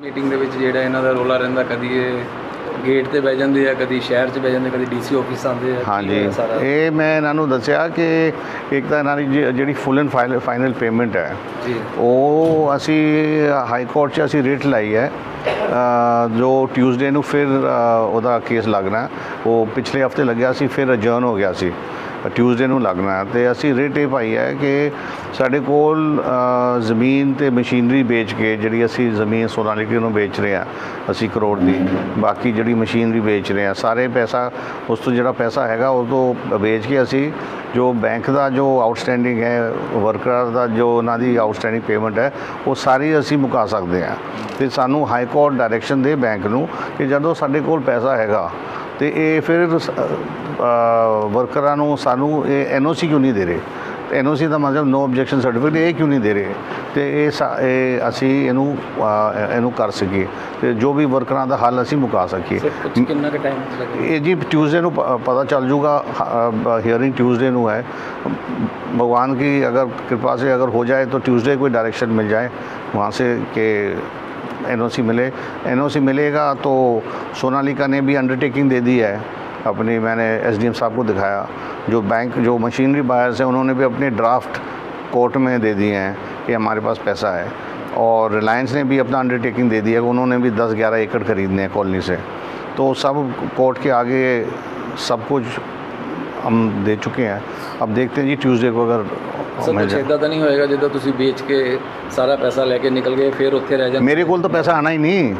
Meeting ਦੇ ਵਿੱਚ ਜਿਹੜਾ ਇਹਨਾਂ ਦਾ ਰੋਲਾ ਰਹਿੰਦਾ ਕਦੀ ਇਹ ਗੇਟ ਤੇ ਬਹਿ ਜਾਂਦੇ ਆ ਕਦੀ ਸ਼ਹਿਰ 'ਚ ਬਹਿ ਜਾਂਦੇ ਕਦੀ ਡੀਸੀ ਆਫਿਸ ਆਉਂਦੇ ਆ ਹਾਂਜੀ। ਸਾਰਾ? ਇਹ ਮੈਂ ਇਹਨਾਂ ਨੂੰ ਦੱਸਿਆ ਕਿ ਇੱਕ ਤਾਂ ਇਹਨਾਂ ਦੀ ਜਿ- ਜਿਹੜੀ full and final final payment ਹੈ ਜੀ। ਉਹ ਅਸੀਂ ਹਾਈ ਕੋਰਟ 'ਚ ਅਸੀਂ ਰਿਟ ਲਾਈ ਹੈ। ਅ, ਜੋ ਟਿਊਜ਼ਡੇ ਨੂੰ ਫਿਰ ਅ, ਉਹਦਾ ਕੇਸ ਲੱਗਣਾ ਉਹ ਪਿਛਲੇ ਹਫ਼ਤੇ ਲੱਗਿਆ ਸੀ ਫਿਰ ਅਜਰਨ ਹੋ ਗਿਆ ਸੀ। ਟਿਊਜ਼ਡੇ ਨੂੰ ਲੱਗਣਾ ਹੈ ਤੇ ਅਸੀਂ ਰੇਟ ਇਹ ਪਾਈ ਹੈ ਕਿ ਸਾਡੇ ਕੋਲ ਜ਼ਮੀਨ ਤੇ ਮਸ਼ੀਨਰੀ ਵੇਚ ਕੇ ਜਿਹੜੀ ਅਸੀਂ ਜ਼ਮੀਨ ਸੋਨਾਲੀਕੀ ਨੂੰ ਵੇਚ ਰਹੇ ਹਾਂ, ਅਸੀਂ ਕਰੋੜ ਦੀ। ਬਾਕੀ ਜਿਹੜੀ ਮਸ਼ੀਨਰੀ ਵੇਚ ਰਹੇ ਹਾਂ, ਸਾਰੇ ਪੈਸਾ, ਉਸ ਤੋਂ ਜਿਹੜਾ ਪੈਸਾ ਹੈਗਾ ਉਹ ਤੋਂ ਵੇਚ ਕੇ ਅਸੀਂ ਜੋ ਬੈਂਕ ਦਾ ਜੋ ਆਊਟਸਟੈਂਡਿੰਗ ਹੈ ਵਰਕਰ ਦਾ ਜੋ ਉਹਨਾਂ ਦੀ ਆਊਟਸਟੈਂਡਿੰਗ ਪੇਮੈਂਟ ਹੈ, ਉਹ ਸਾਰੀ ਅਸੀਂ ਮੁਕਾ ਸਕਦੇ ਹਾਂ। ਤੇ ਸਾਨੂੰ ਹਾਈ ਕੋਰਟ ਡਾਇਰੈਕਸ਼ਨ ਦੇ ਬੈਂਕ ਨੂੰ ਕਿ ਜਦੋਂ ਸਾਡੇ ਕੋਲ ਪੈਸਾ ਹੈਗਾ ਤੇ ਇਹ ਫਿਰ ਸ- ਅ, ਵਰਕਰਾਂ ਨੂੰ ਸਾਨੂੰ ਇਹ ਐਨਓਸੀ ਕਿਉਂ ਨਹੀਂ ਦੇ ਰਹੇ ਐਨਓਸੀ ਦਾ ਮਤਲਬ ਨੋ ਆਬਜੈਕਸ਼ਨ ਸਰਟੀਫਿਕੇਟ ਇਹ ਕਿਉਂ ਨਹੀਂ ਦੇ ਰਹੇ ਤੇ ਇਹ ਸਾ- ਇਹ ਅਸੀਂ ਇਹਨੂੰ ਅ, ਇਹਨੂੰ ਕਰ ਸਕੀਏ ਤੇ ਜੋ ਵੀ ਵਰਕਰਾਂ ਦਾ ਹੱਲ ਅਸੀਂ ਮੁਕਾ ਸਕੀਏ ਸਰ ਕੁਝ ਕਿੰਨਾ ਕੁ ਟਾਈਮ ਲੱਗੇਗਾ ਇਹ ਜੀ ਟਿਊਜ਼ਡੇ ਨੂੰ ਪ- ਪਤਾ ਚੱਲ ਜੂਗਾ ਹੀਅਰਿੰਗ ट्यूसडे ਨੂੰ है भगवान की अगर कृपा से अगर हो जाए तो ट्यूसडे कोई डायरेक्शन मिल जाए वहाँ से कि एनओसी मिले। एनओसी मिलेगा तो सोनालिका ने भी अंडरटेकिंग दे दी है। अपनी मैंने एसडीएम साहब को दिखाया। जो बैंक जो मशीनरी बायर्स हैं, उन्होंने भी अपने ड्राफ्ट कोर्ट में दे दिए हैं कि हमारे पास पैसा है। और रिलायंस ने भी अपना अंडरटेकिंग दे दिया कि उन्होंने भी 10-11 एकड़ खरीदने हैं कॉलोनी से। तो सब कोर्ट के आगे सब कुछ हम दे चुके हैं। अब देखते हैं जी ट्यूसडे को अगर ਸਰ ਮੈਂ ਇਦਾਂ ਤਾਂ ਨਹੀਂ ਹੋਏਗਾ ਜਦੋਂ ਤੁਸੀਂ ਵੇਚ ਕੇ ਸਾਰਾ ਪੈਸਾ ਲੈ ਕੇ ਨਿਕਲ ਗਏ ਫਿਰ ਉੱਥੇ ਰਹਿ ਜਾਂਦੇ? ਮੇਰੇ ਕੋਲ ਤਾਂ ਪੈਸਾ ਆਣਾ ਹੀ ਨਹੀਂ।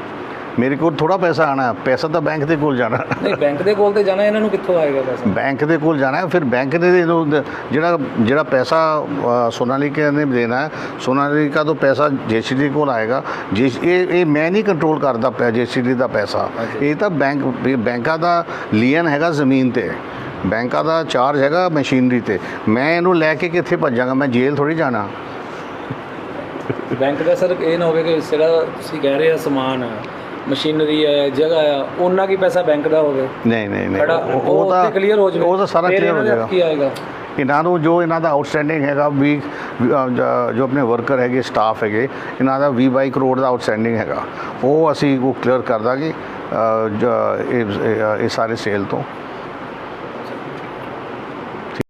ਮੇਰੇ ਕੋਲ ਥੋੜਾ ਪੈਸਾ ਆਣਾ ਪੈਸਾ ਤਾਂ ਬੈਂਕ ਦੇ ਕੋਲ ਜਾਣਾ। ਨਹੀਂ ਬੈਂਕ ਦੇ ਕੋਲ ਤੇ ਜਾਣਾ ਇਹਨਾਂ ਨੂੰ ਕਿੱਥੋਂ ਆਏਗਾ ਪੈਸਾ? ਬੈਂਕ ਦੇ ਕੋਲ ਜਾਣਾ ਫਿਰ ਬੈਂਕ ਦੇ ਜਿਹੜਾ ਜਿਹੜਾ ਪੈਸਾ ਸੋਨਾਲੀਕਾ ਨੇ ਦੇਣਾ ਸੋਨਾਲੀਕਾ ਤੋਂ ਪੈਸਾ ਜੀਸੀਡੀ ਕੋਲ ਆਏਗਾ। ਜੇ ਇਹ ਇਹ ਮੈਂ ਨਹੀਂ ਕੰਟਰੋਲ ਕਰਦਾ ਜੀਸੀਡੀ ਦਾ ਪੈਸਾ। ਇਹ ਤਾਂ ਬੈਂਕ ਬੈਂਕਾਂ ਦਾ ਲੀਨ ਹੈਗਾ ਜ਼ਮੀਨ ਤੇ। ਬੈਂਕਾਂ ਦਾ ਚਾਰਜ ਹੈਗਾ ਮਸ਼ੀਨਰੀ ਤੇ। ਮੈਂ ਇਹਨੂੰ ਲੈ ਕੇ ਕਿੱਥੇ ਭੱਜਾਂਗਾ? ਮੈਂ ਜੇਲ੍ਹ ਥੋੜੀ ਜਾਣਾ। ਬੈਂਕ ਦਾ ਸਰ ਇਹ ਨਾ ਹੋਵੇ ਕਿ ਜਿਹੜਾ ਤੁਸੀਂ ਕਹਿ ਰਹੇ ਆ ਸਮਾਨ ਆ ਮਸ਼ੀਨਰੀ ਹੈ ਜਗ੍ਹਾ ਆ ਉਹਨਾਂ ਕੀ ਪੈਸਾ ਬੈਂਕ ਦਾ ਹੋਵੇ? ਨਹੀਂ ਨਹੀਂ ਨਹੀਂ। ਉਹ- ਤਾਂ ਕਲੀਅਰ ਹੋ ਜਾਵੇ। ਉਹ ਤਾਂ ਸਾਰਾ ਕਲੀਅਰ ਹੋ ਜਾਏਗਾ। ਕੀ ਆਏਗਾ? ਇਹਨਾਂ ਨੂੰ ਜੋ ਇਹਨਾਂ ਦਾ ਆਊਟਸਟੈਂਡਿੰਗ ਹੈਗਾ ਵੀ ਜ- ਆਪਣੇ ਵਰਕਰ ਹੈਗੇ ਸਟਾਫ ਹੈਗੇ ਇਹਨਾਂ ਦਾ 20 22 ਕਰੋੜ ਦਾ ਆਊਟਸਟੈਂਡਿੰਗ ਹੈਗਾ। ਉਹ ਅਸੀਂ ਉਹ ਕਲੀਅਰ ਕਰ ਦਾਂਗੇ ਇਹ ਸਾਰੇ ਸੇਲ ਤੋਂ।